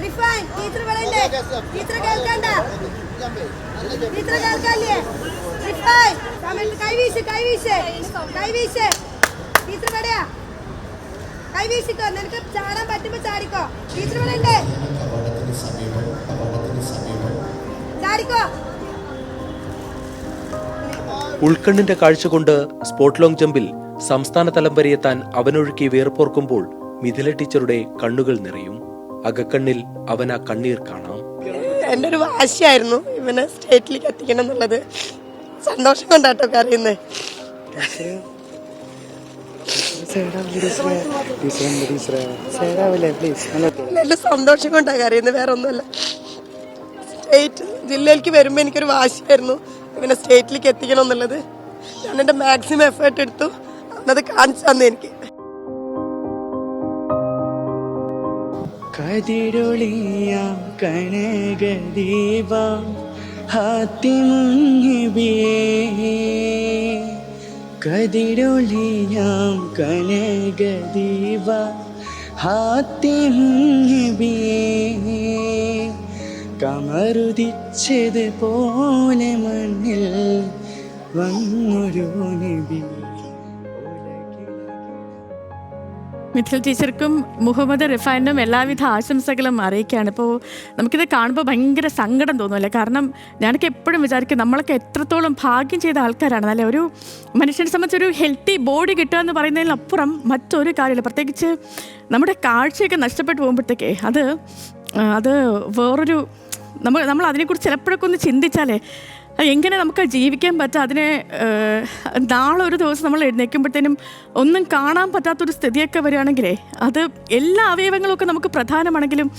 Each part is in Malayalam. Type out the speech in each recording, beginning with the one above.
റിഫൈൻ കേൾക്കണ്ട. റിഫൈൻ. ചാടാൻ ചാടിക്കോ. ചാടിക്കോ. ഉൾക്കണ്ണിന്റെ കാഴ്ച കൊണ്ട് സ്പോട്ട് ലോങ് ജമ്പിൽ സംസ്ഥാന തലം വരെ എത്താൻ അവനൊഴുക്കി വേർപ്പോർക്കുമ്പോൾ മിഥില ടീച്ചറുടെ കണ്ണുകൾ നിറയും. അകക്കണ്ണിൽ അവൻ ആ കണ്ണീർ കാണാം. എന്റെ ഒരു വാശിയായിരുന്നു ഇവനെ സ്റ്റേറ്റിലേക്ക് എത്തിക്കണം എന്നുള്ളത്. സന്തോഷം കൊണ്ടാട്ടോ കരയുന്നത് നല്ല സന്തോഷം കൊണ്ടാണ് അറിയുന്നത് വേറെ ഒന്നുമല്ല സ്റ്റേറ്റ് ജില്ലയിലേക്ക് വരുമ്പോൾ എനിക്കൊരു വാശിയായിരുന്നു ഇവനെ സ്റ്റേറ്റിലേക്ക് എത്തിക്കണം എന്നുള്ളത്. ഞാൻ എന്റെ മാക്സിമം എഫേർട്ട് എടുത്തു. അന്നത് കാണിച്ചു തന്നെ എനിക്ക്. കതിരൊളിയാം കനകദീപ ഹാത്തിമുങ്ങിബിയേ കതിരൊളിയാം കനകദീപ ഹാത്തിമുങ്ങിബിയേ കമറുദിച്ചത് പോലെ മണ്ണിൽ വന്നൊരു നബി മിഥിൽ ടീച്ചർക്കും മുഹമ്മദ് റിഫാനും എല്ലാവിധ ആശംസകളും അറിയിക്കുകയാണ്. ഇപ്പോൾ നമുക്കിത് കാണുമ്പോൾ ഭയങ്കര സങ്കടം തോന്നുമല്ലേ കാരണം ഞാനൊക്കെ എപ്പോഴും വിചാരിക്കും നമ്മളൊക്കെ എത്രത്തോളം ഭാഗ്യം ചെയ്ത ആൾക്കാരാണ്. അല്ലെ? ഒരു മനുഷ്യനെ സംബന്ധിച്ച് ഒരു ഹെൽത്തി ബോഡി കിട്ടുക എന്ന് പറയുന്നതിനപ്പുറം മറ്റൊരു കാര്യമില്ല. പ്രത്യേകിച്ച് നമ്മുടെ കാഴ്ചയൊക്കെ നഷ്ടപ്പെട്ടു പോകുമ്പോഴത്തേക്കേ അത് അത് വേറൊരു നമ്മൾ നമ്മൾ അതിനെക്കുറിച്ച് ചിലപ്പോഴൊക്കെ ഒന്ന് ചിന്തിച്ചാലേ എങ്ങനെ നമുക്ക് ജീവിക്കാൻ പറ്റുക അതിനെ നാളെ ഒരു ദിവസം നമ്മൾ എഴുന്നേക്കുമ്പോഴത്തേനും ഒന്നും കാണാൻ പറ്റാത്തൊരു സ്ഥിതിയൊക്കെ വരികയാണെങ്കിലേ അത് എല്ലാ അവയവങ്ങളും ഒക്കെ നമുക്ക് പ്രധാനമാണെങ്കിലും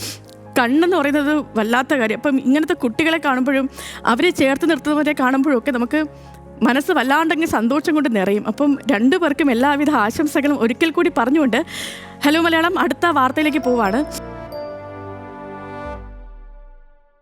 കണ്ണെന്ന് പറയുന്നത് വല്ലാത്ത കാര്യം. അപ്പം ഇങ്ങനത്തെ കുട്ടികളെ കാണുമ്പോഴും അവരെ ചേർത്ത് നിർത്തുന്നവരെ കാണുമ്പോഴും ഒക്കെ നമുക്ക് മനസ്സ് വല്ലാണ്ടെങ്കിൽ സന്തോഷം കൊണ്ട് നിറയും. അപ്പം രണ്ടു പേർക്കും എല്ലാവിധ ആശംസകളും ഒരിക്കൽ കൂടി പറഞ്ഞുകൊണ്ട് ഹലോ മലയാളം അടുത്ത വാർത്തയിലേക്ക് പോവാണ്.